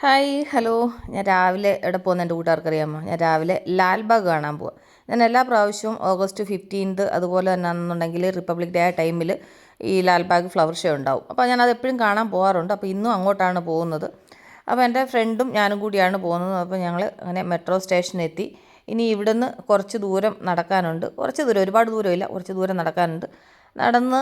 Hi hello ഞാൻ രാവിലെ എവിടെ പോകുന്ന എന്റെ കൂട്ടുകാർക്കറിയാമോ? ഞാൻ രാവിലെ ലാൽബാഗ് കാണാൻ പോവാം. ഞാൻ എല്ലാ പ്രാവശ്യവും ഓഗസ്റ്റ് ഫിഫ്റ്റീൻത് അതുപോലെ തന്നെ ആണെന്നുണ്ടെങ്കിൽ റിപ്പബ്ലിക് ഡേ ആ ടൈമിൽ ഈ ലാൽബാഗ് ഫ്ലവർ ഷോ ഉണ്ടാവും. അപ്പോൾ ഞാൻ അത് എപ്പോഴും കാണാൻ പോകാറുണ്ട് അപ്പോൾ ഇന്നും അങ്ങോട്ടാണ് പോകുന്നത്. അപ്പോൾ എന്റെ ഫ്രണ്ടും ഞാനും കൂടിയാണ് പോകുന്നത്. അപ്പോൾ ഞങ്ങൾ അങ്ങനെ മെട്രോ സ്റ്റേഷനെത്തി ഇനി ഇവിടുന്ന് കുറച്ച് ദൂരം നടക്കാനുണ്ട്. കുറച്ച് ദൂരം ഒരുപാട് ദൂരമില്ല. കുറച്ച് ദൂരം നടക്കാനുണ്ട്. നടന്ന്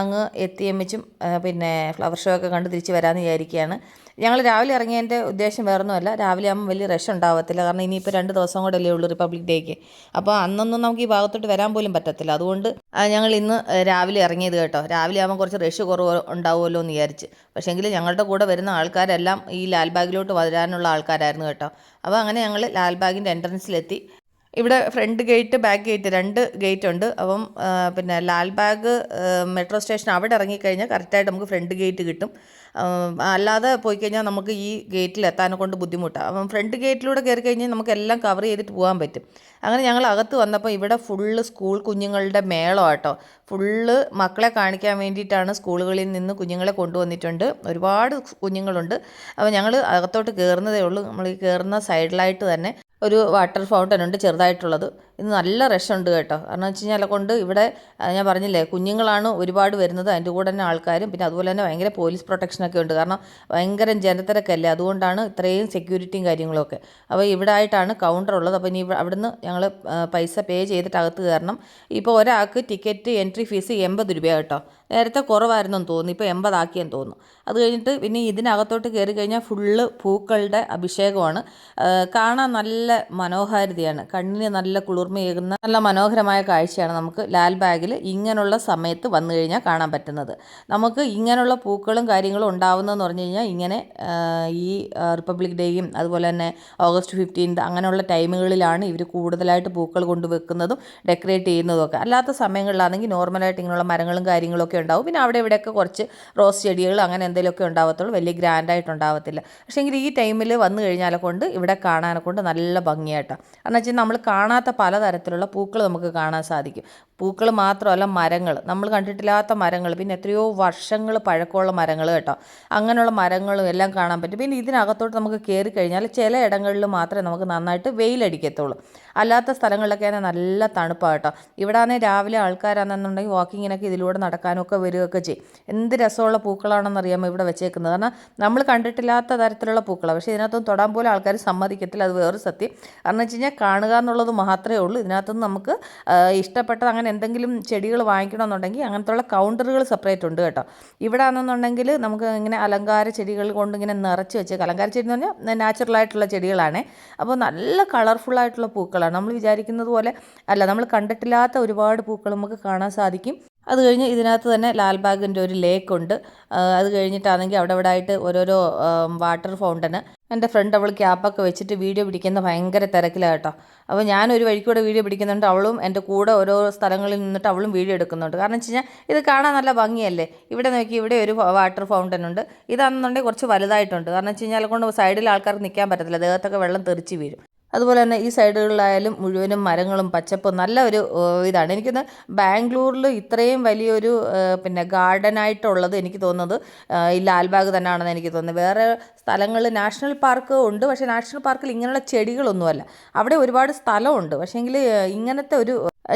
അങ്ങ് എത്തി എമ്മിച്ചും പിന്നെ ഫ്ലവർ ഷോ ഒക്കെ കണ്ട് തിരിച്ച് വരാമെന്ന് വിചാരിക്കുകയാണ് ഞങ്ങൾ രാവിലെ ഇറങ്ങിയതിന്റെ ഉദ്ദേശം വേറൊന്നുമല്ല. രാവിലെ ആകുമ്പോൾ വലിയ റഷ് ഉണ്ടാവത്തില്ല. കാരണം ഇനിയിപ്പോൾ രണ്ട് ദിവസം കൂടെ അല്ലേ ഉള്ളൂ റിപ്പബ്ലിക് ഡേക്ക് അപ്പോൾ അന്നൊന്നും നമുക്ക് ഈ ഭാഗത്തോട്ട് വരാൻ പോലും പറ്റത്തില്ല. അതുകൊണ്ട് ഞങ്ങൾ ഇന്ന് രാവിലെ ഇറങ്ങിയത് കേട്ടോ. രാവിലെ ആകുമ്പോൾ കുറച്ച് റഷ് കുറവ് ഉണ്ടാവുമല്ലോ എന്ന് വിചാരിച്ച്. പക്ഷേങ്കിൽ ഞങ്ങളുടെ കൂടെ വരുന്ന ആൾക്കാരെല്ലാം ഈ ലാൽബാഗിലോട്ട് വരാനുള്ള ആൾക്കാരായിരുന്നു കേട്ടോ. അപ്പോൾ അങ്ങനെ ഞങ്ങൾ ലാൽബാഗിന്റെ എൻട്രൻസിലെത്തി ഇവിടെ ഫ്രണ്ട് ഗേറ്റ് ബാക്ക് ഗേറ്റ് രണ്ട് ഗേറ്റ് ഉണ്ട് അപ്പം പിന്നെ ലാൽബാഗ് മെട്രോ സ്റ്റേഷൻ അവിടെ ഇറങ്ങിക്കഴിഞ്ഞാൽ കറക്റ്റായിട്ട് നമുക്ക് ഫ്രണ്ട് ഗേറ്റ് കിട്ടും. അല്ലാതെ പോയി കഴിഞ്ഞാൽ നമുക്ക് ഈ ഗേറ്റിൽ എത്താനെ കൊണ്ട് ബുദ്ധിമുട്ടാണ് അപ്പം ഫ്രണ്ട് ഗേറ്റിലൂടെ കയറി കഴിഞ്ഞാൽ നമുക്ക് എല്ലാം കവർ ചെയ്തിട്ട് പോകാൻ പറ്റും. അങ്ങനെ ഞങ്ങൾ അകത്ത് വന്നപ്പോൾ ഇവിടെ ഫുള്ള് സ്കൂൾ കുഞ്ഞുങ്ങളുടെ മേളം കേട്ടോ ഫുള്ള് മക്കളെ കാണിക്കാൻ വേണ്ടിയിട്ടാണ് സ്കൂളുകളിൽ നിന്ന് കുഞ്ഞുങ്ങളെ കൊണ്ടുവന്നിട്ടുണ്ട്. ഒരുപാട് കുഞ്ഞുങ്ങളുണ്ട്. അപ്പോൾ ഞങ്ങൾ അകത്തോട്ട് കയറുന്നതേ ഉള്ളൂ. നമ്മൾ ഈ കയറുന്ന സൈഡിലായിട്ട് തന്നെ ഒരു വാട്ടർ ഫൗണ്ടൻ ഉണ്ട് ചെറുതായിട്ടുള്ളത്. ഇന്ന് നല്ല റഷ് ഉണ്ട് കേട്ടോ. കാരണം വെച്ച് കഴിഞ്ഞാൽ കൊണ്ട് ഇവിടെ ഞാൻ പറഞ്ഞില്ലേ കുഞ്ഞുങ്ങളാണ് ഒരുപാട് വരുന്നത്. അതിന്റെ കൂടെ തന്നെ ആൾക്കാരും പിന്നെ അതുപോലെ തന്നെ ഭയങ്കര പോലീസ് പ്രൊട്ടക്ഷനൊക്കെ ഉണ്ട്. കാരണം ഭയങ്കര ജനത്തിരക്കല്ലേ? അതുകൊണ്ടാണ് ഇത്രയും സെക്യൂരിറ്റിയും കാര്യങ്ങളൊക്കെ അപ്പോൾ ഇവിടെ ആയിട്ടാണ് കൗണ്ടർ ഉള്ളത്. അപ്പോൾ ഇനി അവിടുന്ന് ഞങ്ങൾ പൈസ പേ ചെയ്തിട്ട് അകത്ത് കയറണം. ഇപ്പോൾ ഒരാൾക്ക് ടിക്കറ്റ് എൻട്രി ഫീസ് എൺപത് രൂപയാണ് കേട്ടോ. നേരത്തെ കുറവായിരുന്നെന്ന് തോന്നുന്നു. ഇപ്പോൾ എൺപതാക്കിയെന്ന് തോന്നുന്നു. അത് കഴിഞ്ഞിട്ട് പിന്നെ ഇതിനകത്തോട്ട് കയറി കഴിഞ്ഞാൽ ഫുള്ള് പൂക്കളുടെ അഭിഷേകമാണ്. കാണാൻ നല്ല മനോഹാരിതയാണ്. കണ്ണിന് നല്ല കുളിർമയേകുന്ന നല്ല മനോഹരമായ കാഴ്ചയാണ് നമുക്ക് ലാൽ ബാഗിൽ ഇങ്ങനെയുള്ള സമയത്ത് വന്നു കഴിഞ്ഞാൽ കാണാൻ പറ്റുന്നത്. നമുക്ക് ഇങ്ങനെയുള്ള പൂക്കളും കാര്യങ്ങളും ഉണ്ടാവുന്നതെന്ന് പറഞ്ഞു കഴിഞ്ഞാൽ ഇങ്ങനെ ഈ റിപ്പബ്ലിക് ഡേയും അതുപോലെ തന്നെ ഓഗസ്റ്റ് ഫിഫ്റ്റീൻത് അങ്ങനെയുള്ള ടൈമുകളിലാണ് ഇവർ കൂടുതലായിട്ട് പൂക്കൾ കൊണ്ടുവെക്കുന്നതും ഡെക്കറേറ്റ് ചെയ്യുന്നതും ഒക്കെ. അല്ലാത്ത സമയങ്ങളിലാണെങ്കിൽ നോർമലായിട്ട് ഇങ്ങനെയുള്ള മരങ്ങളും കാര്യങ്ങളൊക്കെ ഉണ്ടാവും. പിന്നെ അവിടെ ഇവിടെയൊക്കെ കുറച്ച് റോസ് ചെടികൾ അങ്ങനെ എന്തെങ്കിലുമൊക്കെ ഉണ്ടാവത്തുള്ളൂ. വലിയ ഗ്രാൻഡായിട്ട് ഉണ്ടാവത്തില്ല. പക്ഷേ എങ്കിൽ ഈ ടൈമിൽ വന്നു കഴിഞ്ഞാലെ കൊണ്ട് ഇവിടെ കാണാനെ കൊണ്ട് നല്ല ഭംഗിയായിട്ടാണ് കാരണം വെച്ചാൽ നമ്മൾ കാണാത്ത പലതരത്തിലുള്ള പൂക്കൾ നമുക്ക് കാണാൻ സാധിക്കും. പൂക്കൾ മാത്രമല്ല മരങ്ങൾ. നമ്മൾ കണ്ടിട്ടില്ലാത്ത മരങ്ങൾ. പിന്നെ എത്രയോ വർഷങ്ങൾ പഴക്കമുള്ള മരങ്ങൾ കേട്ടോ. അങ്ങനെയുള്ള മരങ്ങളും എല്ലാം കാണാൻ പറ്റും. പിന്നെ ഇതിനകത്തോട്ട് നമുക്ക് കയറി കഴിഞ്ഞാൽ ചില ഇടങ്ങളിൽ മാത്രമേ നമുക്ക് നന്നായിട്ട് വെയിലടിക്കത്തുള്ളൂ. അല്ലാത്ത സ്ഥലങ്ങളിലൊക്കെ ആണെങ്കിൽ നല്ല തണുപ്പാണ് കേട്ടോ. ഇവിടെ ആണെങ്കിൽ രാവിലെ ആൾക്കാരാണെന്നുണ്ടെങ്കിൽ വാക്കിങ്ങിനൊക്കെ ഇതിലൂടെ നടക്കാനും ഒക്കെ വരികയൊക്കെ ചെയ്യും. എന്ത് രസമുള്ള പൂക്കളാണെന്ന് അറിയാമോ ഇവിടെ വെച്ചേക്കുന്നത്. കാരണം നമ്മൾ കണ്ടിട്ടില്ലാത്ത തരത്തിലുള്ള പൂക്കളാണ് പക്ഷേ ഇതിനകത്തൊന്നും തൊടാൻ പോലും ആൾക്കാർ സമ്മതിക്കത്തില്ല. അത് വേറൊരു സത്യം. കാരണം വെച്ച് കഴിഞ്ഞാൽ കാണുക എന്നുള്ളത് മാത്രമേ ഉള്ളൂ. ഇതിനകത്തുനിന്ന് നമുക്ക് ഇഷ്ടപ്പെട്ടത് അങ്ങനെ എന്തെങ്കിലും ചെടികൾ വാങ്ങിക്കണമെന്നുണ്ടെങ്കിൽ അങ്ങനത്തുള്ള കൗണ്ടറുകൾ സെപ്പറേറ്റ് ഉണ്ട് കേട്ടോ. ഇവിടെ ആണെന്നുണ്ടെങ്കിൽ നമുക്ക് ഇങ്ങനെ അലങ്കാര ചെടികൾ കൊണ്ട് ഇങ്ങനെ നിറച്ച് വെച്ചേക്കാം. അലങ്കാര ചെടി എന്ന് പറഞ്ഞാൽ നാച്ചുറലായിട്ടുള്ള ചെടികളാണ്. അപ്പോൾ നല്ല കളർഫുള്ളായിട്ടുള്ള പൂക്കളാണ്. നമ്മൾ വിചാരിക്കുന്നത് പോലെ അല്ല. നമ്മൾ കണ്ടിട്ടില്ലാത്ത ഒരുപാട് പൂക്കൾ നമുക്ക് കാണാൻ സാധിക്കും. അത് കഴിഞ്ഞ് ഇതിനകത്ത് തന്നെ ലാൽബാഗിന്റെ ഒരു ലേക്ക് ഉണ്ട്. ആ, അത് കഴിഞ്ഞിട്ടാണെങ്കിൽ അവിടെ ഇവിടെ ആയിട്ട് ഓരോരോ വാട്ടർ ഫൗണ്ടന് എന്റെ ഫ്രണ്ട് അവൾ ക്യാപ്പൊക്കെ വെച്ചിട്ട് വീഡിയോ പിടിക്കുന്ന ഭയങ്കര തിരക്കിലാണ് കേട്ടോ. അപ്പോൾ ഞാനൊരു വഴിക്കൂടെ വീഡിയോ പിടിക്കുന്നുണ്ട്. അവളും എന്റെ കൂടെ ഓരോ സ്ഥലങ്ങളിൽ നിന്നിട്ട് അവളും വീഡിയോ എടുക്കുന്നുണ്ട്. കാരണം വെച്ച് കഴിഞ്ഞാൽ ഇത് കാണാൻ നല്ല ഭംഗിയല്ലേ? ഇവിടെ നോക്കി ഇവിടെ ഒരു വാട്ടർ ഫൗണ്ടൻ ഉണ്ട്. ഇതാണെന്നുണ്ടെങ്കിൽ കുറച്ച് വലുതായിട്ടുണ്ട്. കാരണം വെച്ച് കഴിഞ്ഞാൽ കൊണ്ട് സൈഡിൽ ആൾക്കാർക്ക് നിൽക്കാൻ പറ്റത്തില്ല. ദേഹത്തൊക്കെ വെള്ളം തെറിച്ച് വീഴും. അതുപോലെ തന്നെ ഈ സൈഡുകളിലായാലും മുഴുവനും മരങ്ങളും പച്ചപ്പും നല്ല ഒരു ഇതാണ്. എനിക്കൊന്ന് ബാംഗ്ലൂരിൽ ഇത്രയും വലിയൊരു പിന്നെ ഗാർഡനായിട്ടുള്ളത് എനിക്ക് തോന്നുന്നത് ഈ ലാൽബാഗ് തന്നെയാണെന്ന് എനിക്ക് തോന്നുന്നത് വേറെ സ്ഥലങ്ങളിൽ നാഷണൽ പാർക്ക് ഉണ്ട് പക്ഷേ നാഷണൽ പാർക്കിൽ ഇങ്ങനെയുള്ള ചെടികളൊന്നുമല്ല. അവിടെ ഒരുപാട് സ്ഥലമുണ്ട്. പക്ഷേങ്കിൽ ഇങ്ങനത്തെ ഒരു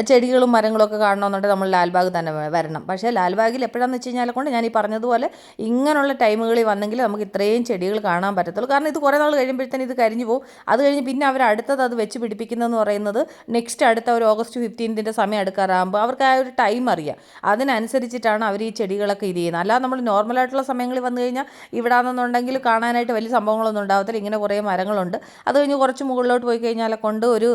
ചെടികളും മരങ്ങളും ഒക്കെ കാണണമെന്നുണ്ടെങ്കിൽ നമ്മൾ ലാൽബാഗ് തന്നെ വരണം. പക്ഷേ ലാൽബാഗിൽ എപ്പോഴാന്ന് വെച്ച് കഴിഞ്ഞാൽ കൊണ്ട് ഞാൻ ഈ പറഞ്ഞതുപോലെ ഇങ്ങനെയുള്ള ടൈമുകളിൽ വന്നെങ്കിൽ നമുക്ക് ഇത്രയും ചെടികൾ കാണാൻ പറ്റത്തുള്ളൂ. കാരണം ഇത് കുറേ നാൾ കഴിയുമ്പോഴത്തേന് ഇത് കരിഞ്ഞു പോകും അത് കഴിഞ്ഞ് പിന്നെ അവർ അടുത്തത് അത് വെച്ച് പിടിപ്പിക്കുന്നതെന്ന് പറയുന്നത് നെക്സ്റ്റ് അടുത്ത ഒരു ഓഗസ്റ്റ് ഫിഫ്റ്റീൻത്തിന്റെ സമയം എടുക്കാറാകുമ്പോൾ അവർക്ക് ആ ഒരു ടൈം അറിയാം. അതിനനുസരിച്ചിട്ടാണ് അവർ ഈ ചെടികളൊക്കെ ഇത് ചെയ്യുന്നത്. അല്ലാതെ നമ്മൾ നോർമലായിട്ടുള്ള സമയങ്ങളിൽ വന്നു കഴിഞ്ഞാൽ ഇവിടെ ആണെന്നുണ്ടെങ്കിൽ കാണാനായിട്ട് വലിയ സംഭവങ്ങളൊന്നും ഉണ്ടാകത്തില്ല ഇങ്ങനെ കുറേ മരങ്ങളുണ്ട്. അത് കഴിഞ്ഞ് കുറച്ച് മുകളിലോട്ട് പോയി കഴിഞ്ഞാൽ കൊണ്ട് ഒരു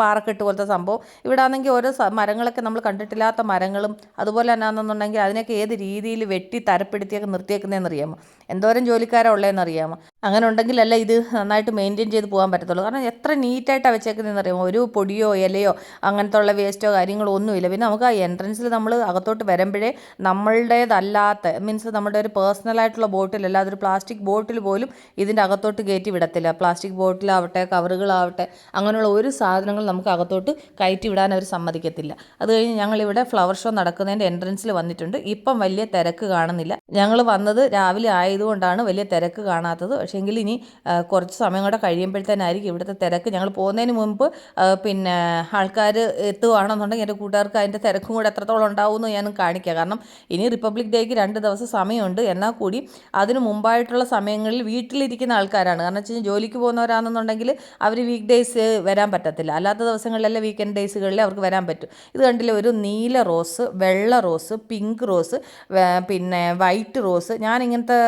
പാറക്കെട്ട് പോലത്തെ സംഭവം. ഇവിടെ ആണെങ്കിൽ ഓരോ മരങ്ങളൊക്കെ നമ്മൾ കണ്ടിട്ടില്ലാത്ത മരങ്ങളും അതുപോലെ തന്നെ ആണെന്നുണ്ടെങ്കിൽ അതിനൊക്കെ ഏത് രീതിയിൽ വെട്ടി തരപ്പെടുത്തിയൊക്കെ നിർത്തിയേക്കുന്നതെന്ന് അറിയാമോ എന്തോരം ജോലിക്കാരാ ഉള്ളതെന്ന് അറിയാമോ അങ്ങനെ ഉണ്ടെങ്കിലല്ല ഇത് നന്നായിട്ട് മെയിന്റെയിൻ ചെയ്ത് പോകാൻ പറ്റത്തുള്ളൂ. കാരണം എത്ര നീറ്റായിട്ടാണ് വെച്ചേക്കുന്നതെന്ന് അറിയാമോ ഒരു പൊടിയോ ഇലയോ അങ്ങനത്തെ ഉള്ള വേസ്റ്റോ കാര്യങ്ങളോ ഒന്നുമില്ല. പിന്നെ നമുക്ക് ആ എൻട്രൻസിൽ നമ്മൾ അകത്തോട്ട് വരുമ്പോഴേ നമ്മളുടേതല്ലാത്ത മീൻസ് നമ്മുടെ ഒരു പേഴ്സണലായിട്ടുള്ള ബോട്ടിൽ അല്ലാതെ ഒരു പ്ലാസ്റ്റിക് ബോട്ടിൽ പോലും ഇതിന്റെ അകത്തോട്ട് കയറ്റി വിടത്തില്ല. പ്ലാസ്റ്റിക് ബോട്ടിലാവട്ടെ കവറുകളാവട്ടെ അങ്ങനെയുള്ള ഒരു സാധനങ്ങൾ നമുക്ക് അകത്തോട്ട് കയറ്റി വിടാൻ അവർ സമ്മതിക്കത്തില്ല. അത് കഴിഞ്ഞ് ഞങ്ങളിവിടെ ഫ്ലവർ ഷോ നടക്കുന്നതിന്റെ എൻട്രൻസിൽ വന്നിട്ടുണ്ട്. ഇപ്പം വലിയ തിരക്ക് കാണുന്നില്ല. ഞങ്ങൾ വന്നത് രാവിലെ ആയതുകൊണ്ടാണ് വലിയ തിരക്ക് കാണാത്തത്. പക്ഷേ എങ്കിൽ ഇനി കുറച്ച് സമയം കൂടെ കഴിയുമ്പോഴത്തേനായിരിക്കും ഇവിടുത്തെ തിരക്ക്. ഞങ്ങൾ പോകുന്നതിന് മുമ്പ് പിന്നെ ആൾക്കാർ എത്തുകയാണെന്നുണ്ടെങ്കിൽ എന്റെ കൂട്ടുകാർക്ക് അതിന്റെ തിരക്കും കൂടെ എത്രത്തോളം ഉണ്ടാവുമെന്ന് ഞാൻ കാണിക്കാം. കാരണം ഇനി റിപ്പബ്ലിക് ഡേക്ക് രണ്ട് ദിവസം സമയമുണ്ട്. എന്നാൽ കൂടി അതിന് മുമ്പായിട്ടുള്ള സമയങ്ങളിൽ വീട്ടിലിരിക്കുന്ന ആൾക്കാരാണ്. കാരണം വെച്ച് കഴിഞ്ഞാൽ ജോലിക്ക് പോകുന്നവരാണെന്നുണ്ടെങ്കിൽ അവർ വീക്ക് ഡേയ്സ് വരാൻ പറ്റത്തില്ല. അല്ലാത്ത ദിവസങ്ങളിലല്ല വീക്കെൻഡ് ഡേയ്സുകളിൽ അവർക്ക് വരാൻ പറ്റും. ഇത് കണ്ടില്ല? ഒരു നീല റോസ് വെള്ള റോസ് പിങ്ക് റോസ് പിന്നെ വൈറ്റ് റോസ്. ഞാൻ ഇങ്ങനത്തെ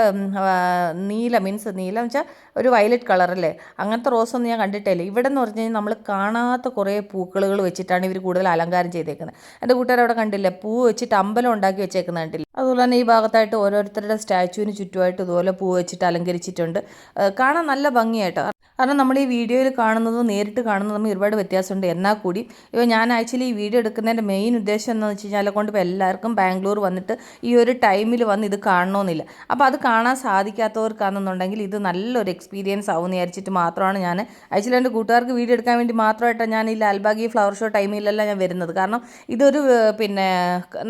നീല മീൻസ് നീല എന്ന് വെച്ചാൽ ഒരു വയലറ്റ് കളറല്ലേ? അങ്ങനത്തെ റോസൊന്നും ഞാൻ കണ്ടിട്ടില്ല ഇവിടെ എന്ന് പറഞ്ഞു കഴിഞ്ഞാൽ നമ്മൾ കാണാത്ത കുറേ പൂക്കളുകൾ വെച്ചിട്ടാണ് ഇവർ കൂടുതൽ അലങ്കാരം ചെയ്തേക്കുന്നത്. എന്റെ കൂട്ടുകാർ അവിടെ കണ്ടില്ലേ? പൂ വെച്ചിട്ട് അമ്പലം ഉണ്ടാക്കി വെച്ചേക്കുന്നത് കണ്ടില്ല? അതുപോലെ തന്നെ ഈ ഭാഗത്തായിട്ട് ഓരോരുത്തരുടെ സ്റ്റാച്ചുവിന് ചുറ്റുമായിട്ട് ഇതുപോലെ പൂ വെച്ചിട്ട് അലങ്കരിച്ചിട്ടുണ്ട്. കാണാൻ നല്ല ഭംഗിയായിട്ട്. കാരണം നമ്മൾ ഈ വീഡിയോയിൽ കാണുന്നതും നേരിട്ട് കാണുന്നതും തമ്മിൽ ഒരുപാട് വ്യത്യാസമുണ്ട്. എന്നാൽ കൂടി ഇപ്പോൾ ഞാൻ ആക്ച്വലി ഈ വീഡിയോ എടുക്കുന്നതിന്റെ മെയിൻ ഉദ്ദേശം എന്താണെന്ന് വെച്ച് കഴിഞ്ഞാൽ കൊണ്ട് ഇപ്പോൾ എല്ലാവർക്കും ബാംഗ്ലൂർ വന്നിട്ട് ഈ ഒരു ടൈമിൽ വന്ന് ഇത് കാണണമെന്നില്ല അപ്പോൾ അത് കാണാൻ സാധിക്കാത്തവർക്കാണെന്നുണ്ടെങ്കിൽ ഇത് നല്ലൊരു എക്സ്പീരിയൻസ് ആവും എന്ന് വിചാരിച്ചിട്ട് മാത്രമാണ് ഞാൻ ആക്ച്വലി എന്റെ കൂട്ടുകാർക്ക് വീഡിയോ എടുക്കാൻ വേണ്ടി മാത്രമായിട്ടാണ് ഞാൻ ഈ ലാൽബാഗ് ഫ്ലവർ ഷോ ടൈമിലല്ല ഞാൻ വരുന്നത്. കാരണം ഇതൊരു പിന്നെ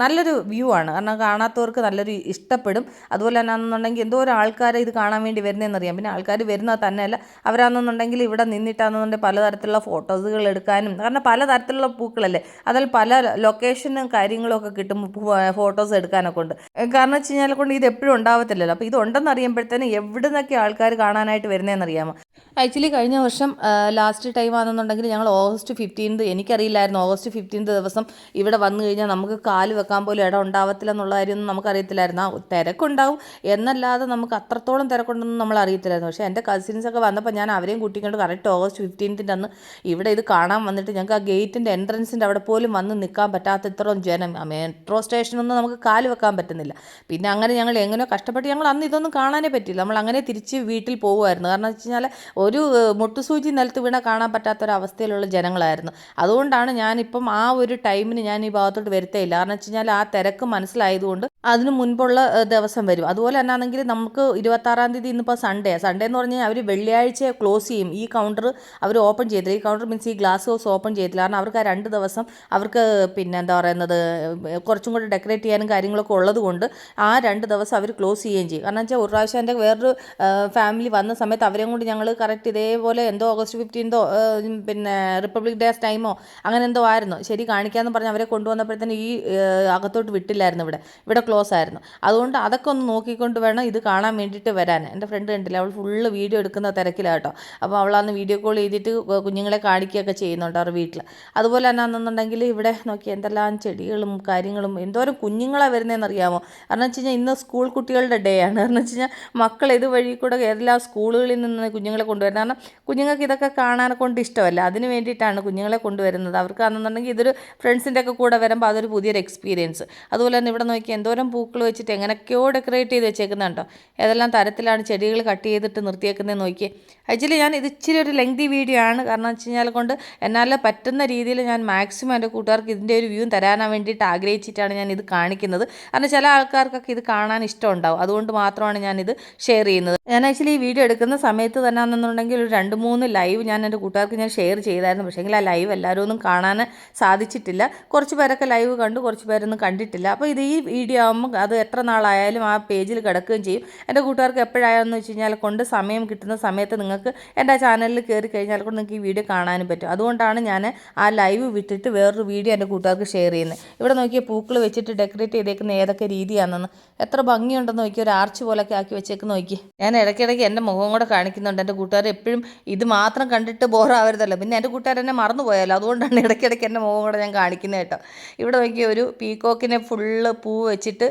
നല്ലൊരു വ്യൂ ആണ്. കാരണം കാണാത്തവർക്ക് നല്ലൊരു ഇഷ്ടപ്പെടും. അതുപോലെ തന്നെ ആണെന്നുണ്ടെങ്കിൽ എന്തോ ഒരു ആൾക്കാരെ ഇത് കാണാൻ വേണ്ടി വരുന്നതെന്നറിയാം. പിന്നെ ആൾക്കാർ വരുന്നത് തന്നെയല്ല. അവരാണെന്നുണ്ടെങ്കിൽ ഇവിടെ നിന്നിട്ടാണെന്നുണ്ടെങ്കിൽ പലതരത്തിലുള്ള ഫോട്ടോസുകൾ എടുക്കാനും കാരണം പലതരത്തിലുള്ള പൂക്കളല്ലേ? അതിൽ പല ലൊക്കേഷനും കാര്യങ്ങളൊക്കെ കിട്ടും ഫോട്ടോസ് എടുക്കാനൊക്കെ ഉണ്ട് കാരണം വെച്ച് കഴിഞ്ഞാൽ കൊണ്ട് ഇത് എപ്പോഴും ഉണ്ടാവത്തില്ലല്ലോ. അപ്പോൾ ഇതുണ്ടെന്ന് അറിയുമ്പോഴത്തേനും എവിടെ നിന്നൊക്കെ ആൾക്കാർ കാണാനായിട്ട് വരുന്നതെന്ന് അറിയാമോ? ആക്ച്വലി കഴിഞ്ഞ വർഷം ലാസ്റ്റ് ടൈം ആണെന്നുണ്ടെങ്കിൽ ഞങ്ങൾ ഓഗസ്റ്റ് ഫിഫ്റ്റീൻത് എനിക്കറിയില്ലായിരുന്നു ഓഗസ്റ്റ് ഫിഫ്റ്റീൻത് ദിവസം ഇവിടെ വന്നു കഴിഞ്ഞാൽ നമുക്ക് കാൽ വെക്കാൻ പോലും ഇടം ഉണ്ടാവത്തില്ല എന്നുള്ള കാര്യമൊന്നും നമുക്കറിയത്തില്ലായിരുന്നു. ആ തിരക്കുണ്ടാവും. എന്നല്ലാതെ നമുക്ക് അത്രത്തോളം തിരക്കുണ്ടെന്നും നമ്മൾ അറിയത്തില്ലായിരുന്നു പക്ഷേ എന്റെ കസിൻസ് ഒക്കെ വന്നപ്പോൾ ഞാൻ അവരെയും കൂട്ടിക്കൊണ്ട് കറക്റ്റ് ഓഗസ്റ്റ് ഫിഫ്റ്റീൻത്തിന്റെ അന്ന് ഇവിടെ ഇത് കാണാൻ വന്നിട്ട് ഞങ്ങൾക്ക് ആ ഗേറ്റിന്റെ എൻട്രൻസിന്റെ അവിടെ പോലും വന്ന് നിൽക്കാൻ പറ്റാത്ത ഇത്രയും ജനം. മെട്രോ സ്റ്റേഷനൊന്നും നമുക്ക് കാൽ വെക്കാൻ പറ്റുന്നില്ല. പിന്നെ അങ്ങനെ ഞങ്ങൾ എങ്ങനെയോ കഷ്ടപ്പെട്ട് ഞങ്ങൾ അന്ന് ഇതൊന്നും കാണാനേ പറ്റില്ല നമ്മൾ അങ്ങനെ തിരിച്ച് വീട്ടിൽ പോകുമായിരുന്നു കാരണം വെച്ച് കഴിഞ്ഞാൽ ഒരു മുട്ടുസൂചി നിലത്ത് വീണ കാണാൻ പറ്റാത്തൊരവസ്ഥയിലുള്ള ജനങ്ങളായിരുന്നു. അതുകൊണ്ടാണ് ഞാനിപ്പം ആ ഒരു ടൈമിന് ഞാൻ ഈ ഭാഗത്തോട്ട് വരുത്തേയില്ല കാരണം വെച്ച് ആ തിരക്ക് മനസ്സിലായതുകൊണ്ട് അതിന് മുൻപുള്ള ദിവസം വരും. അതുപോലെ തന്നെ ആണെങ്കിൽ നമുക്ക് ഇരുപത്താറാം തീയതി ഇന്നിപ്പോൾ സൺഡേ സൺഡേ എന്ന് പറഞ്ഞാൽ അവർ വെള്ളിയാഴ്ച ക്ലോസ് ചെയ്യും. ഈ കൗണ്ടർ അവർ ഓപ്പൺ ചെയ്തില്ല ഈ കൗണ്ടർ മീൻസ് ഈ ഗ്ലാസ് ഹൗസ് ഓപ്പൺ ചെയ്തില്ല കാരണം അവർക്ക് ആ രണ്ട് ദിവസം അവർക്ക് പിന്നെ എന്താ പറയുന്നത് കുറച്ചും കൂടി ഡെക്കറേറ്റ് ചെയ്യാനും കാര്യങ്ങളൊക്കെ ഉള്ളത് കൊണ്ട് ആ രണ്ട് ദിവസം അവർ ക്ലോസ് ചെയ്യുകയും ചെയ്യും. കാരണം വെച്ചാൽ ഒരു പ്രാവശ്യം എന്റെ വേറൊരു ഫാമിലി വന്ന സമയത്ത് അവരെയും കൊണ്ട് ഞങ്ങൾ കറക്റ്റ് ഇതേപോലെ എന്തോ ഓഗസ്റ്റ് ഫിഫ്റ്റീൻതോ പിന്നെ റിപ്പബ്ലിക് ഡേ ടൈമോ അങ്ങനെ എന്തോ ആയിരുന്നു. ശരി കാണിക്കാമെന്ന് പറഞ്ഞ് അവരെ കൊണ്ടുവന്നപ്പോഴത്തേന് ഈ അകത്തോട്ട് വിട്ടില്ലായിരുന്നു ഇവിടെ. ഇവിടെ ക്ലോസ് ആയിരുന്നു. അതുകൊണ്ട് അതൊക്കെ ഒന്ന് നോക്കിക്കൊണ്ട് വേണം ഇത് കാണാൻ വേണ്ടിയിട്ട് വരാൻ. എന്റെ ഫ്രണ്ട് കണ്ടില്ല? അവൾ ഫുള്ള് വീഡിയോ എടുക്കുന്ന തിരക്കിലാണ് കേട്ടോ. അപ്പോൾ അവളന്ന് വീഡിയോ കോൾ ചെയ്തിട്ട് കുഞ്ഞുങ്ങളെ കാണിക്കുകയൊക്കെ ചെയ്യുന്നുണ്ട് അവരുടെ വീട്ടിൽ അതുപോലെ തന്നെ അന്നെന്നുണ്ടെങ്കിൽ ഇവിടെ നോക്കി എന്തെല്ലാം ചെടികളും കാര്യങ്ങളും എന്തോരം കുഞ്ഞുങ്ങളെ വരുന്നതെന്ന് അറിയാമോ കാരണം വെച്ച് കഴിഞ്ഞാൽ ഇന്ന് സ്കൂൾ കുട്ടികളുടെ ഡേ ആണ്. കാരണം വെച്ച് കഴിഞ്ഞാൽ മക്കൾ ഇത് വഴി കൂടെ എല്ലാ സ്കൂളുകളിൽ നിന്ന് കുഞ്ഞുങ്ങളെ കൊണ്ടുവരുന്നത്. കാരണം കുഞ്ഞുങ്ങൾക്ക് ഇതൊക്കെ കാണാനെ കൊണ്ട് ഇഷ്ടമല്ല. അതിന് വേണ്ടിയിട്ടാണ് കുഞ്ഞുങ്ങളെ കൊണ്ടുവരുന്നത്. അവർക്ക് അന്നെന്നുണ്ടെങ്കിൽ ഇതൊരു ഫ്രണ്ട്സിന്റെ ഒക്കെ കൂടെ വരുമ്പോൾ അതൊരു പുതിയൊരു എക്സ്പീരിയൻസ് അതുപോലെ തന്നെ ഇവിടെ നോക്കി എന്തോരം പൂക്കൾ വെച്ചിട്ട് എങ്ങനെയൊക്കെയോ ഡെക്കറേറ്റ് ചെയ്ത് വെച്ചേക്കുന്നുണ്ടോ. ഏതെല്ലാം തരത്തിലാണ് ചെടികൾ കട്ട് ചെയ്തിട്ട് നിർത്തിയേക്കുന്നത് നോക്കി ആക്ച്വലി ഞാൻ ഇത് ഇച്ചിരി ഒരു ലെങ്തി വീഡിയോ ആണ്. കാരണം വെച്ച് കഴിഞ്ഞാൽ കൊണ്ട് എന്നാൽ പറ്റുന്ന രീതിയിൽ ഞാൻ മാക്സിമം എന്റെ കൂട്ടുകാർക്ക് ഇതിന്റെ ഒരു വ്യൂ തരാനാൻ വേണ്ടിയിട്ട് ആഗ്രഹിച്ചിട്ടാണ് ഞാൻ ഇത് കാണിക്കുന്നത്. കാരണം ചില ആൾക്കാർക്കൊക്കെ ഇത് കാണാൻ ഇഷ്ടമുണ്ടാവും. അതുകൊണ്ട് മാത്രമാണ് ഞാൻ ഇത് ഷെയർ ചെയ്യുന്നത്. ഞാൻ ആക്ച്വലി ഈ വീഡിയോ എടുക്കുന്ന സമയത്ത് തന്നെ ആണെന്നുണ്ടെങ്കിൽ ഒരു രണ്ട് മൂന്ന് ലൈവ് ഞാൻ എന്റെ കൂട്ടുകാർക്ക് ഞാൻ ഷെയർ ചെയ്തായിരുന്നു. പക്ഷേ ആ ലൈവ് എല്ലാവരും ഒന്നും കാണാൻ സാധിച്ചിട്ടില്ല. കുറച്ച് പേരൊക്കെ ലൈവ് കണ്ടു കുറച്ച് പേരൊന്നും കണ്ടിട്ടില്ല. അപ്പോൾ ഇത് ഈ വീഡിയോ ആകുമ്പോൾ അത് എത്ര നാളായാലും ആ പേജിൽ കിടക്കുകയും ചെയ്യും. എന്റെ കൂട്ടുകാർക്ക് എപ്പോഴായെന്ന് വെച്ച് കഴിഞ്ഞാൽ കൊണ്ട് സമയം കിട്ടുന്ന സമയത്ത് നിങ്ങൾക്ക് എന്റെ ചാനലിൽ കയറി കഴിഞ്ഞാൽ കൊണ്ട് നിങ്ങൾക്ക് ഈ വീഡിയോ കാണാനും പറ്റും. അതുകൊണ്ടാണ് ഞാൻ ആ ലൈവ് വിട്ടിട്ട് വേറൊരു വീഡിയോ എന്റെ കൂട്ടുകാർക്ക് ഷെയർ ചെയ്യുന്നത്. ഇവിടെ നോക്കിയ പൂക്കൾ വെച്ചിട്ട് ഡെക്കറേറ്റ് ചെയ്തേക്കുന്ന ഏതൊക്കെ രീതിയാണെന്ന്. എത്ര ഭംഗിയുണ്ടെന്ന് നോക്കി ഒരു ആർച്ച് പോലൊക്കെ ആക്കി വെച്ചേക്ക് നോക്കി ഞാൻ ഇടയ്ക്കിടയ്ക്ക് എന്റെ മുഖം കൂടെ കാണിക്കുന്നുണ്ട്. എന്റെ കൂട്ടുകാർ എപ്പോഴും ഇത് മാത്രം കണ്ടിട്ട് ബോറാവരുതല്ലോ പിന്നെ എന്റെ കൂട്ടുകാർ എന്നെ മറന്നു പോയാലോ? അതുകൊണ്ടാണ് ഇടയ്ക്കിടയ്ക്ക് എന്റെ മുഖം കൂടെ ഞാൻ കാണിക്കുന്നത് കേട്ടോ. ഇവിടെ നോക്കിയ ഒരു പീക്കോക്കിനെ ഫുള്ള് പൂ വെച്ചിട്ട്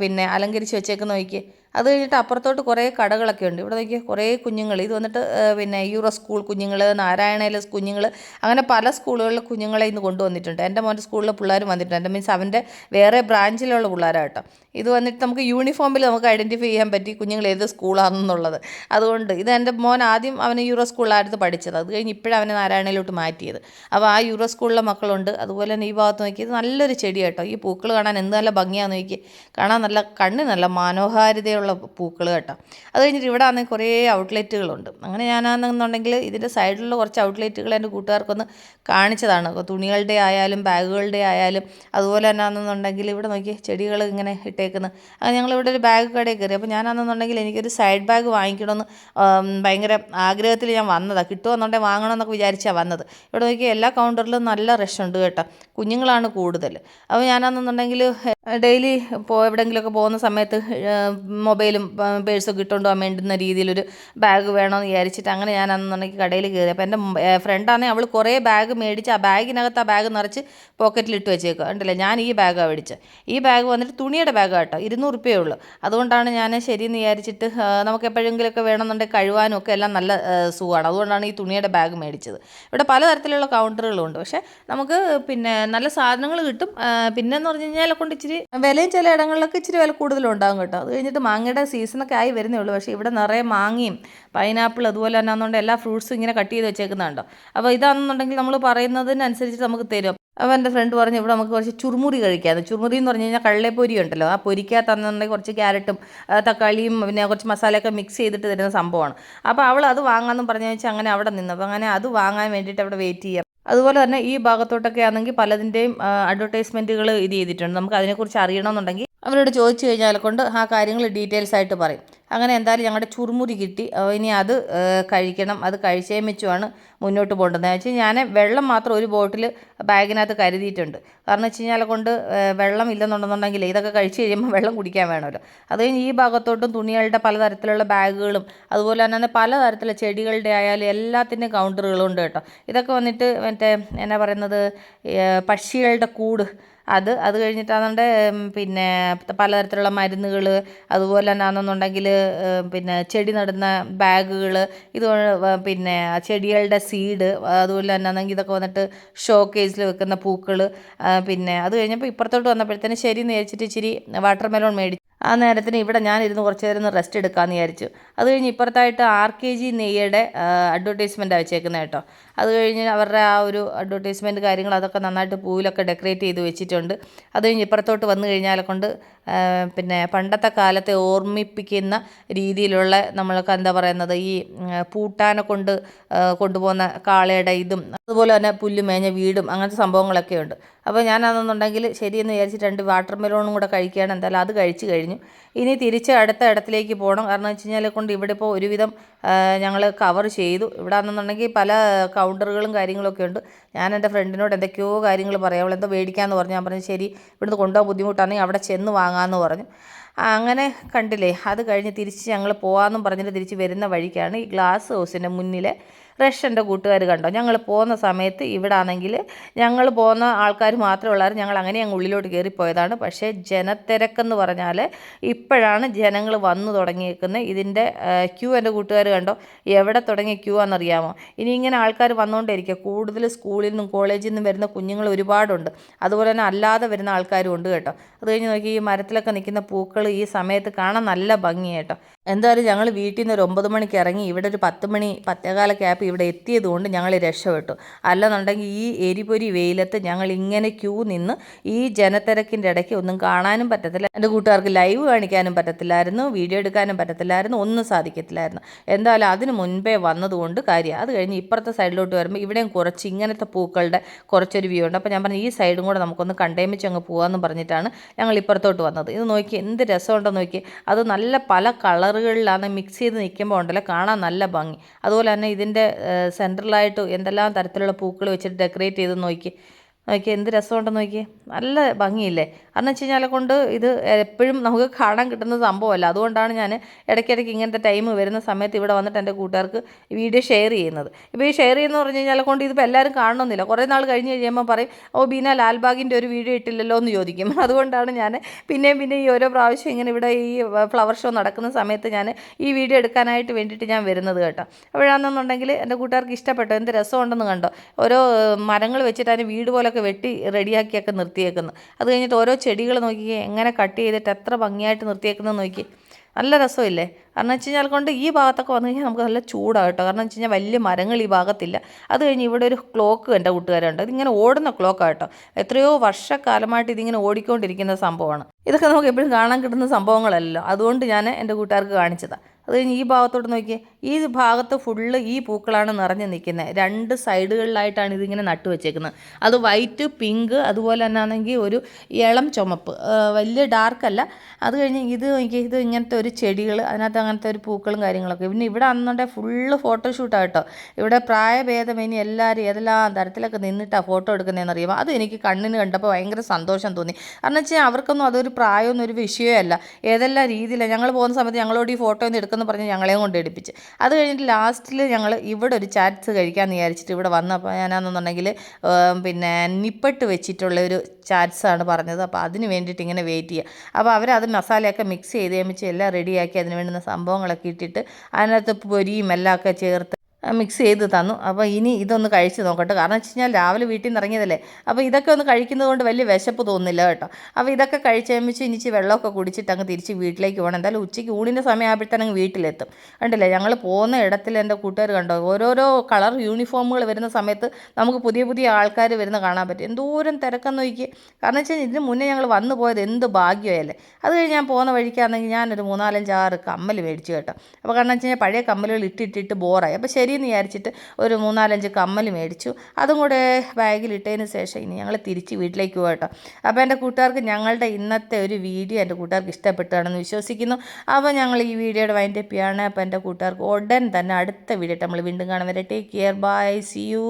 പിന്നെ അലങ്കരിച്ച് വെച്ചേക്ക് നോക്കി അത് കഴിഞ്ഞിട്ട് അപ്പുറത്തോട്ട് കുറേ കടകളൊക്കെ ഉണ്ട്. ഇവിടെ നോക്കിയാൽ കുറേ കുഞ്ഞുങ്ങൾ. ഇത് വന്നിട്ട് പിന്നെ യൂറോ സ്കൂൾ കുഞ്ഞുങ്ങൾ നാരായണയിലെ കുഞ്ഞുങ്ങൾ അങ്ങനെ പല സ്കൂളുകളിലെ കുഞ്ഞുങ്ങളെ ഇന്ന് കൊണ്ടുവന്നിട്ടുണ്ട്. എന്റെ മോന്റെ സ്കൂളിലെ പിള്ളേരും വന്നിട്ടുണ്ട്. എന്റെ മീൻസ് അവന്റെ വേറെ ബ്രാഞ്ചിലുള്ള പിള്ളേരാണ് ഇത് വന്നിട്ട് നമുക്ക് യൂണിഫോമിൽ നമുക്ക് ഐഡന്റിഫൈ ചെയ്യാൻ പറ്റി കുഞ്ഞുങ്ങൾ ഏത് സ്കൂളാണെന്നുള്ളത്. അതുകൊണ്ട് ഇത് എന്റെ മോൻ ആദ്യം അവന് യൂറോ സ്കൂളിലായിരുന്നു പഠിച്ചത്. അത് കഴിഞ്ഞ് ഇപ്പോഴും അവനെ നാരായണയിലോട്ട് മാറ്റിയത്. അപ്പോൾ ആ യൂറോ സ്കൂളിലെ മക്കളുണ്ട്. അതുപോലെ തന്നെ ഈ ഭാഗത്ത് നോക്കിയത് നല്ലൊരു ചെടി കേട്ടോ. ഈ പൂക്കൾ കാണാൻ എന്ത് നല്ല ഭംഗിയാണെന്ന് നോക്കി കാണാൻ നല്ല കണ്ണ് നല്ല മനോഹാരിതയുള്ള തരത്തിലുള്ള പൂക്കൾ കേട്ടോ. അത് കഴിഞ്ഞിട്ട് ഇവിടെ ആണെങ്കിൽ കുറേ ഔട്ട്ലെറ്റുകളുണ്ട്. അങ്ങനെ ഞാനാണെന്നുണ്ടെങ്കിൽ ഇതിന്റെ സൈഡിലുള്ള കുറച്ച് ഔട്ട്ലെറ്റുകൾ എന്റെ കൂട്ടുകാർക്കൊന്ന് കാണിച്ചതാണ്. തുണികളുടെ ആയാലും ബാഗുകളുടെ ആയാലും അതുപോലെ തന്നെ ആണെന്നുണ്ടെങ്കിൽ ഇവിടെ നോക്കി ചെടികൾ ഇങ്ങനെ ഇട്ടേക്കുന്നത് അങ്ങനെ ഞങ്ങളിവിടെ ഒരു ബാഗ് കടയിൽ കയറി. അപ്പോൾ ഞാനാണെന്നുണ്ടെങ്കിൽ എനിക്കൊരു സൈഡ് ബാഗ് വാങ്ങിക്കണമെന്ന് ഭയങ്കര ആഗ്രഹത്തിൽ ഞാൻ വന്നതാണ് കിട്ടുമെന്നുണ്ടെങ്കിൽ വാങ്ങണമെന്നൊക്കെ വിചാരിച്ചാണ് വന്നത്. ഇവിടെ നോക്കി എല്ലാ കൗണ്ടറിലും നല്ല റഷ് ഉണ്ട് കേട്ടോ. കുഞ്ഞുങ്ങളാണ് കൂടുതൽ. അപ്പോൾ ഞാനാണെന്നുണ്ടെങ്കിൽ ഡെയിലി പോ എവിടെയെങ്കിലുമൊക്കെ പോകുന്ന സമയത്ത് മൊബൈലും പേഴ്സും ഇട്ടുകൊണ്ട് പോകാൻ വേണ്ടുന്ന രീതിയിലൊരു ബാഗ് വേണമെന്ന് വിചാരിച്ചിട്ട് അങ്ങനെ ഞാൻ അന്നുണ്ടെങ്കിൽ കടയിൽ കയറി. അപ്പോൾ എന്റെ ഫ്രണ്ടാണെങ്കിൽ അവൾ കുറേ ബാഗ് മേടിച്ച് ആ ബാഗിനകത്ത് ആ ബാഗ് നിറച്ച് പോക്കറ്റിലിട്ട് വെച്ചേക്കുക ഉണ്ടല്ലേ ഞാൻ ഈ ബാഗാണ് മേടിച്ചത് ഈ ബാഗ് വന്നിട്ട് തുണിയുടെ ബാഗ് കേട്ടോ. ഇരുന്നൂറ് റുപ്യേ ഉള്ളൂ. അതുകൊണ്ടാണ് ഞാൻ ശരിയെന്ന് വിചാരിച്ചിട്ട് നമുക്ക് എപ്പോഴെങ്കിലുമൊക്കെ വേണമെന്നുണ്ടെങ്കിൽ കഴിവാനും ഒക്കെ എല്ലാം നല്ല സുഖമാണ്. അതുകൊണ്ടാണ് ഈ തുണിയുടെ ബാഗ് മേടിച്ചത്. ഇവിടെ പലതരത്തിലുള്ള കൗണ്ടറുകളുണ്ട്. പക്ഷേ നമുക്ക് പിന്നെ നല്ല സാധനങ്ങൾ കിട്ടും. പിന്നെ എന്ന് പറഞ്ഞു കഴിഞ്ഞാൽ കൊണ്ട് ഇച്ചിരി വിലയും ചില ഇടങ്ങളിലൊക്കെ ഇച്ചിരി വില കൂടുതലുണ്ടാകും കേട്ടോ. അത് കഴിഞ്ഞിട്ട് മാങ്ങയുടെ സീസണൊക്കെ ആയി വരുന്നേ ഉള്ളൂ. പക്ഷേ ഇവിടെ നിറയെ മാങ്ങയും പൈനാപ്പിൾ അതുപോലെ തന്നെ ആണെന്നുണ്ടെങ്കിൽ എല്ലാ ഫ്രൂട്ട്സും ഇങ്ങനെ കട്ട് ചെയ്ത് വെച്ചേക്കുന്നുണ്ടോ. അപ്പോൾ ഇതാണെന്നുണ്ടെങ്കിൽ നമ്മൾ പറയുന്നതിനനുസരിച്ച് നമുക്ക് തരും. അപ്പോൾ എന്റെ ഫ്രണ്ട് പറഞ്ഞു ഇവിടെ നമുക്ക് കുറച്ച് ചുറുമുറി കഴിക്കാം ചുറുമുറി എന്ന് പറഞ്ഞു കഴിഞ്ഞാൽ കള്ളപ്പൊരി ഉണ്ടല്ലോ. ആ പൊരിക്കാത്തന്നുണ്ടെങ്കിൽ കുറച്ച് ക്യാരറ്റും തക്കാളിയും പിന്നെ കുറച്ച് മസാലയൊക്കെ മിക്സ് ചെയ്തിട്ട് തരുന്ന സംഭവമാണ്. അപ്പോൾ അവൾ അത് വാങ്ങാമെന്ന് പറഞ്ഞു വെച്ചാൽ അങ്ങനെ അവിടെ നിന്ന്. അപ്പോൾ അങ്ങനെ അത് വാങ്ങാൻ വേണ്ടിയിട്ട് അവിടെ വെയിറ്റ് ചെയ്യാം. അതുപോലെ തന്നെ ഈ ഭാഗത്തോട്ടൊക്കെ ആണെങ്കിൽ പലതിന്റെയും അഡ്വർടൈസ്മെന്റുകൾ ഇത് ചെയ്തിട്ടുണ്ട്. നമുക്ക് അതിനെക്കുറിച്ച് അറിയണമെന്നുണ്ടെങ്കിൽ അവരോട് ചോദിച്ചു കഴിഞ്ഞാൽ കൊണ്ട് ആ കാര്യങ്ങൾ ഡീറ്റെയിൽസ് ആയിട്ട് പറയും. അങ്ങനെ എന്തായാലും ഞങ്ങളുടെ ചുറുമുരി കിട്ടി. ഇനി അത് കഴിക്കണം. അത് കഴിച്ചേ വെച്ചുമാണ് മുന്നോട്ട് പോകേണ്ടത് വെച്ചാൽ ഞാൻ വെള്ളം മാത്രം ഒരു ബോട്ടിൽ ബാഗിനകത്ത് കരുതിയിട്ടുണ്ട്. കാരണം വെച്ച് കഴിഞ്ഞാൽ കൊണ്ട് വെള്ളം ഇല്ലെന്നുണ്ടെന്നുണ്ടെങ്കിൽ ഇതൊക്കെ കഴിച്ച് കഴിയുമ്പോൾ വെള്ളം കുടിക്കാൻ വേണമല്ലോ. അത് കഴിഞ്ഞ് ഈ ഭാഗത്തോട്ടും തുണികളുടെ പലതരത്തിലുള്ള ബാഗുകളും അതുപോലെ തന്നെ പലതരത്തിലുള്ള ചെടികളുടെ ആയാലും എല്ലാത്തിന്റെയും കൗണ്ടറുകളുണ്ട് കേട്ടോ. ഇതൊക്കെ വന്നിട്ട് മറ്റേ എന്നാ പറയുന്നത് പക്ഷികളുടെ കൂട് അത് അത് കഴിഞ്ഞിട്ടാണെന്നുണ്ടെ പിന്നെ പലതരത്തിലുള്ള മരുന്നുകൾ അതുപോലെ തന്നെ ആണെന്നുണ്ടെങ്കിൽ പിന്നെ ചെടി നടുന്ന ബാഗുകൾ ഇത് പിന്നെ ചെടികളുടെ സീഡ് അതുപോലെ തന്നെ ആണെങ്കിൽ ഇതൊക്കെ വന്നിട്ട് ഷോ കേസിൽ വെക്കുന്ന പൂക്കൾ പിന്നെ അത് കഴിഞ്ഞപ്പോൾ ഇപ്പുറത്തോട്ട് വന്നപ്പോഴത്തേന് ശരി എന്ന് വിചാരിച്ചിട്ട് ഇച്ചിരി വാട്ടർ മെലോൺ മേടിച്ചു ആ നേരത്തിന് ഇവിടെ ഞാനിരുന്ന് കുറച്ച് നേരം ഒന്ന് റെസ്റ്റ് എടുക്കാമെന്ന് വിചാരിച്ചു. അത് കഴിഞ്ഞ് ഇപ്പുറത്തായിട്ട് ആർ കെ ജി നെയ്യയുടെ അഡ്വർടൈസ്മെന്റാണ് വെച്ചേക്കുന്നത് കേട്ടോ. അത് കഴിഞ്ഞ് അവരുടെ ആ ഒരു അഡ്വർടൈസ്മെന്റ് കാര്യങ്ങൾ അതൊക്കെ നന്നായിട്ട് പൂവിലൊക്കെ ഡെക്കറേറ്റ് ചെയ്ത് വെച്ചിട്ടുണ്ട്. അത് കഴിഞ്ഞ് ഇപ്പുറത്തോട്ട് വന്നു കഴിഞ്ഞാൽ കൊണ്ട് പിന്നെ പണ്ടത്തെ കാലത്തെ ഓർമ്മിപ്പിക്കുന്ന രീതിയിലുള്ള നമ്മൾക്ക് എന്താ പറയുന്നത് ഈ പൂട്ടാനെ കൊണ്ട് കൊണ്ടുപോകുന്ന കാളയുടെ ഇതും അതുപോലെ തന്നെ പുല്ല് മേഞ്ഞ വീടും അങ്ങനത്തെ സംഭവങ്ങളൊക്കെ ഉണ്ട്. അപ്പോൾ ഞാനതെന്നുണ്ടെങ്കിൽ ശരിയെന്ന് വിചാരിച്ചിട്ട് രണ്ട് വാട്ടർ മെലോണും കൂടെ കഴിക്കുകയാണ്. എന്തായാലും അത് കഴിച്ചു കഴിഞ്ഞു. ഇനി തിരിച്ച് അടുത്ത ഇടത്തിലേക്ക് പോകണം. കാരണം വെച്ച് കഴിഞ്ഞാൽ കൊണ്ട് ഇവിടെ ഇപ്പോൾ ഒരുവിധം ഞങ്ങൾ കവർ ചെയ്തു. ഇവിടെ ആണെന്നുണ്ടെങ്കിൽ പല കൗണ്ടറുകളും കാര്യങ്ങളൊക്കെ ഉണ്ട്. ഞാൻ എന്റെ ഫ്രണ്ടിനോട് എന്തൊക്കെയോ കാര്യങ്ങൾ പറയാം. എന്തോ മേടിക്കാമെന്ന് പറഞ്ഞു. ഞാൻ പറഞ്ഞു ശരി ഇവിടുന്ന് കൊണ്ടുപോകാൻ ബുദ്ധിമുട്ടാണെങ്കിൽ അവിടെ ചെന്ന് വാങ്ങാമെന്ന് പറഞ്ഞു. അങ്ങനെ കണ്ടില്ലേ? അത് കഴിഞ്ഞ് തിരിച്ച് ഞങ്ങൾ പോകാമെന്നും പറഞ്ഞിട്ട് തിരിച്ച് വരുന്ന വഴിക്കാണ് ഈ ഗ്ലാസ് ഹൗസിന്റെ മുന്നിലെ റഷ് എന്റെ കൂട്ടുകാർ കണ്ടോ? ഞങ്ങൾ പോകുന്ന സമയത്ത് ഇവിടെ ആണെങ്കിൽ ഞങ്ങൾ പോകുന്ന ആൾക്കാർ മാത്രമേ ഉള്ളായിരുന്നു. ഞങ്ങൾ അങ്ങനെ ഞങ്ങൾ ഉള്ളിലോട്ട് കയറിപ്പോയതാണ്. പക്ഷേ ജനത്തിരക്കെന്ന് പറഞ്ഞാൽ ഇപ്പോഴാണ് ജനങ്ങൾ വന്നു തുടങ്ങിയേക്കുന്നത്. ഇതിന്റെ ക്യൂ എന്റെ കൂട്ടുകാർ കണ്ടോ? എവിടെ തുടങ്ങിയ ക്യൂ ആണെന്നറിയാമോ? ഇനി ഇങ്ങനെ ആൾക്കാർ വന്നുകൊണ്ടിരിക്കുക കൂടുതൽ സ്കൂളിൽ നിന്നും കോളേജിൽ നിന്നും വരുന്ന കുഞ്ഞുങ്ങൾ ഒരുപാടുണ്ട്. അതുപോലെ തന്നെ അല്ലാതെ വരുന്ന ആൾക്കാരും ഉണ്ട് കേട്ടോ. അത് കഴിഞ്ഞ് നോക്കി ഈ മരത്തിലൊക്കെ നിൽക്കുന്ന പൂക്കൾ ഈ സമയത്ത് കാണാൻ നല്ല ഭംഗി കേട്ടോ എന്തായാലും ഞങ്ങൾ വീട്ടിൽ നിന്ന് ഒരു ഒമ്പത് മണിക്ക് ഇറങ്ങി. ഇവിടെ ഒരു പത്ത് മണി പത്തേകാലൊക്കെ ആയപ്പോൾ ഇവിടെ എത്തിയതുകൊണ്ട് ഞങ്ങൾ രക്ഷപ്പെട്ടു. അല്ലെന്നുണ്ടെങ്കിൽ ഈ എരിപൊരി വെയിലത്ത് ഞങ്ങൾ ഇങ്ങനെ ക്യൂ നിന്ന് ഈ ജനത്തിരക്കിന്റെ ഇടയ്ക്ക് ഒന്നും കാണാനും പറ്റത്തില്ല. എന്റെ കൂട്ടുകാർക്ക് ലൈവ് കാണിക്കാനും പറ്റത്തില്ലായിരുന്നു വീഡിയോ എടുക്കാനും പറ്റത്തില്ലായിരുന്നു ഒന്നും സാധിക്കത്തില്ലായിരുന്നു. എന്തായാലും അതിന് മുൻപേ വന്നതുകൊണ്ട് കാര്യം. അത് കഴിഞ്ഞ് ഇപ്പുറത്തെ സൈഡിലോട്ട് വരുമ്പോൾ ഇവിടെയും കുറച്ച് ഇങ്ങനത്തെ പൂക്കളുടെ കുറച്ചൊരു വ്യൂ ഉണ്ട്. അപ്പോൾ ഞാൻ പറഞ്ഞു ഈ സൈഡും കൂടെ നമുക്കൊന്ന് കണ്ടേമിച്ച് അങ്ങ് പോകാമെന്ന് പറഞ്ഞിട്ടാണ് ഞങ്ങൾ ഇപ്പുറത്തോട്ട് വന്നത്. ഇത് നോക്കി എന്ത് രസമുണ്ടോ നോക്കി. അത് നല്ല പല കളറുകളിലാണ് മിക്സ് ചെയ്ത് നിൽക്കുമ്പോൾ ഉണ്ടല്ലോ കാണാൻ നല്ല ഭംഗി. അതുപോലെ തന്നെ ഇതിന്റെ സെൻട്രലായിട്ട് എന്തെല്ലാം തരത്തിലുള്ള പൂക്കൾ വെച്ചിട്ട് ഡെക്കറേറ്റ് ചെയ്ത് നോക്കി. നോക്കി എന്ത് രസമുണ്ടെന്ന് നോക്കിയേ. നല്ല ഭംഗിയില്ലേ? കാരണം വെച്ച് കഴിഞ്ഞാൽ കൊണ്ട് ഇത് എപ്പോഴും നമുക്ക് കാണാൻ കിട്ടുന്ന സംഭവമല്ല. അതുകൊണ്ടാണ് ഞാൻ ഇടയ്ക്കിടയ്ക്ക് ഇങ്ങനത്തെ ടൈം വരുന്ന സമയത്ത് ഇവിടെ വന്നിട്ട് എന്റെ കൂട്ടുകാർക്ക് വീഡിയോ ഷെയർ ചെയ്യുന്നത്. ഇപ്പോൾ ഈ ഷെയർ ചെയ്യുന്ന പറഞ്ഞു കഴിഞ്ഞാൽ കൊണ്ട് ഇതിപ്പോൾ എല്ലാവരും കാണണമെന്നില്ല കുറേ നാൾ കഴിഞ്ഞ് കഴിയുമ്പോൾ പറയും ഓ ബീന ലാൽബാഗിന്റെ ഒരു വീഡിയോ ഇട്ടില്ലല്ലോ എന്ന് ചോദിക്കും. അതുകൊണ്ടാണ് ഞാൻ പിന്നെയും പിന്നെ ഈ ഓരോ പ്രാവശ്യം ഇങ്ങനെ ഇവിടെ ഈ ഫ്ലവർ ഷോ നടക്കുന്ന സമയത്ത് ഞാൻ ഈ വീഡിയോ എടുക്കാനായിട്ട് വേണ്ടിയിട്ട് ഞാൻ വരുന്നത് കേട്ടോ. അപ്പോഴാണെന്നുണ്ടെങ്കിൽ എന്റെ കൂട്ടുകാർക്ക് ഇഷ്ടപ്പെട്ടു? എന്ത് രസമുണ്ടെന്ന് കണ്ടോ? ഓരോ മരങ്ങൾ വെച്ചിട്ട് അതിന് വീട് പോലൊക്കെ വെട്ടി റെഡിയാക്കിയൊക്കെ നിർത്തിയേക്കുന്നു. അത് കഴിഞ്ഞിട്ട് ഓരോ ചെടികൾ നോക്കി എങ്ങനെ കട്ട് ചെയ്തിട്ട് എത്ര ഭംഗിയായിട്ട് നിർത്തിയേക്കുന്നത് നോക്കി. നല്ല രസമില്ലേ? കാരണം വെച്ച് കഴിഞ്ഞാൽ കൊണ്ട് ഈ ഭാഗത്തൊക്കെ വന്നു കഴിഞ്ഞാൽ നമുക്ക് നല്ല ചൂടാണ് കേട്ടോ. കാരണം വെച്ച് കഴിഞ്ഞാൽ വലിയ മരങ്ങൾ ഈ ഭാഗത്തില്ല. അത് കഴിഞ്ഞ് ഇവിടെ ഒരു ക്ലോക്ക് എന്റെ കൂട്ടുകാരുണ്ട്. ഇതിങ്ങനെ ഓടുന്ന ക്ലോക്കാണ് കേട്ടോ. എത്രയോ വർഷക്കാലമായിട്ട് ഇതിങ്ങനെ ഓടിക്കൊണ്ടിരിക്കുന്ന സംഭവമാണ്. ഇതൊക്കെ നമുക്ക് എപ്പോഴും കാണാൻ കിട്ടുന്ന സംഭവങ്ങളല്ലല്ലോ. അതുകൊണ്ട് ഞാൻ എന്റെ കൂട്ടുകാർക്ക് കാണിച്ചതാണ് അത് കഴിഞ്ഞ് ഈ ഭാഗത്തോട്ട് നോക്കിയേ ഈ ഭാഗത്ത് ഫുള്ള് ഈ പൂക്കളാണ് നിറഞ്ഞ് നിൽക്കുന്നത് രണ്ട് സൈഡുകളിലായിട്ടാണ് ഇതിങ്ങനെ നട്ടു വെച്ചേക്കുന്നത്. അത് വൈറ്റ് പിങ്ക് അതുപോലെ തന്നെ ആണെങ്കിൽ ഒരു ഇളം ചുമപ്പ്. വലിയ ഡാർക്കല്ല അത് കഴിഞ്ഞ് ഇത് നോക്കിയാൽ ഇത് ഇങ്ങനത്തെ ഒരു ചെടികൾ അതിനകത്ത് അങ്ങനത്തെ ഒരു പൂക്കളും കാര്യങ്ങളൊക്കെ. പിന്നെ ഇവിടെ അന്നുണ്ടെങ്കിൽ ഫുള്ള് ഫോട്ടോഷൂട്ടാണ് കേട്ടോ. ഇവിടെ പ്രായഭേദമേനി എല്ലാവരും ഏതെല്ലാം തരത്തിലൊക്കെ നിന്നിട്ടാണ് ഫോട്ടോ എടുക്കുന്നതെന്ന് അറിയുമോ അത് എനിക്ക് കണ്ണിന് കണ്ടപ്പോൾ ഭയങ്കര സന്തോഷം തോന്നി. കാരണം വെച്ചാൽ അവർക്കൊന്നും അതൊരു പ്രായമൊന്നും ഒരു വിഷയമേ അല്ല ഏതെല്ലാം രീതിയിലാണ് ഞങ്ങൾ പോകുന്ന സമയത്ത് ഞങ്ങളോട് ഈ ഫോട്ടോ ഒന്ന് എടുക്കുമെന്ന് പറഞ്ഞ് ഞങ്ങളെയും കൊണ്ട് എടുപ്പിച്ച് അത് കഴിഞ്ഞിട്ട് ലാസ്റ്റിൽ ഞങ്ങൾ ഇവിടെ ഒരു ചാറ്റ്സ് കഴിക്കാമെന്ന് വിചാരിച്ചിട്ട് ഇവിടെ വന്നപ്പോൾ ഞാനാണെന്നുണ്ടെങ്കിൽ പിന്നെ നിപ്പട്ട് വെച്ചിട്ടുള്ള ഒരു ചാറ്റ്സാണ് പറഞ്ഞത്. അപ്പോൾ അതിന് വേണ്ടിയിട്ട് ഇങ്ങനെ വെയിറ്റ് ചെയ്യുക അപ്പോൾ അവരത് മസാലയൊക്കെ മിക്സ് ചെയ്ത് കഴിയുമ്പോൾ എല്ലാം റെഡിയാക്കി അതിന് വേണ്ടുന്ന സംഭവങ്ങളൊക്കെ ഇട്ടിട്ട് അതിനകത്ത് പൊരിയും എല്ലാം ഒക്കെ ചേർത്ത് മിക്സ് ചെയ്ത് തന്നു. അപ്പോൾ ഇനി ഇതൊന്ന് കഴിച്ച് നോക്കട്ടെ. കാരണം വെച്ച് കഴിഞ്ഞാൽ രാവിലെ വീട്ടിൽ നിന്ന് ഇറങ്ങിയതല്ലേ. അപ്പോൾ ഇതൊക്കെ ഒന്ന് കഴിക്കുന്നത് കൊണ്ട് വലിയ വിശപ്പ് തോന്നുന്നില്ല കേട്ടോ. അപ്പോൾ ഇതൊക്കെ കഴിച്ച് കഴിയുമ്പോൾ ഇനിച്ച് വെള്ളമൊക്കെ കുടിച്ചിട്ട് അങ്ങ് തിരിച്ച് വീട്ടിലേക്ക് പോകണം. എന്തായാലും ഉച്ചയ്ക്ക് ഊണിന്റെ സമയമാകുമ്പോഴത്തേനും അങ്ങ് വീട്ടിലെത്തും. കണ്ടില്ലേ? ഞങ്ങൾ പോകുന്ന ഇടത്തിൽ എന്റെ കൂട്ടുകാർ കണ്ടോ? ഓരോരോ കളർ യൂണിഫോമുകൾ വരുന്ന സമയത്ത് നമുക്ക് പുതിയ പുതിയ ആൾക്കാർ വരുന്ന കാണാൻ പറ്റും. എന്തോരം തിരക്കെന്ന് നോക്കി കാരണം വെച്ചാൽ ഇതിന് മുന്നേ ഞങ്ങൾ വന്നു പോയത് എന്ത് ഭാഗ്യമല്ലേ അത് കഴിഞ്ഞ് ഞാൻ പോകുന്ന വഴിക്കാണെങ്കിൽ ഞാനൊരു മൂന്നാലഞ്ചാറ് കമ്മൽ മേടിച്ചു കേട്ടോ. അപ്പോൾ കാരണം വെച്ച് കഴിഞ്ഞാൽ പഴയ കമ്മലുകൾ ഇട്ടിട്ടിട്ട് ബോറായി അപ്പോൾ ശരിയെന്ന് വിചാരിച്ചിട്ട് ഒരു മൂന്നാലഞ്ച് കമ്മൽ മേടിച്ചു. അതും കൂടെ ബാഗിൽ ഇട്ടതിന് ശേഷം ഇനി ഞങ്ങൾ തിരിച്ച് വീട്ടിലേക്ക് പോകാം കേട്ടോ അപ്പോൾ എന്റെ കൂട്ടുകാർക്ക് ഞങ്ങളുടെ ഇന്നത്തെ ഒരു വീഡിയോ എന്റെ കൂട്ടുകാർക്ക് ഇഷ്ടപ്പെട്ടാണെന്ന് വിശ്വസിക്കുന്നു. അപ്പോൾ ഞങ്ങൾ ഈ വീഡിയോയുടെ വൈൻഡ് അപ്പ് അപ്പോൾ എന്റെ കൂട്ടുകാർക്ക് ഉടൻ തന്നെ അടുത്ത വീഡിയോ നമ്മൾ വീണ്ടും കാണാൻ വരെ take care bye see you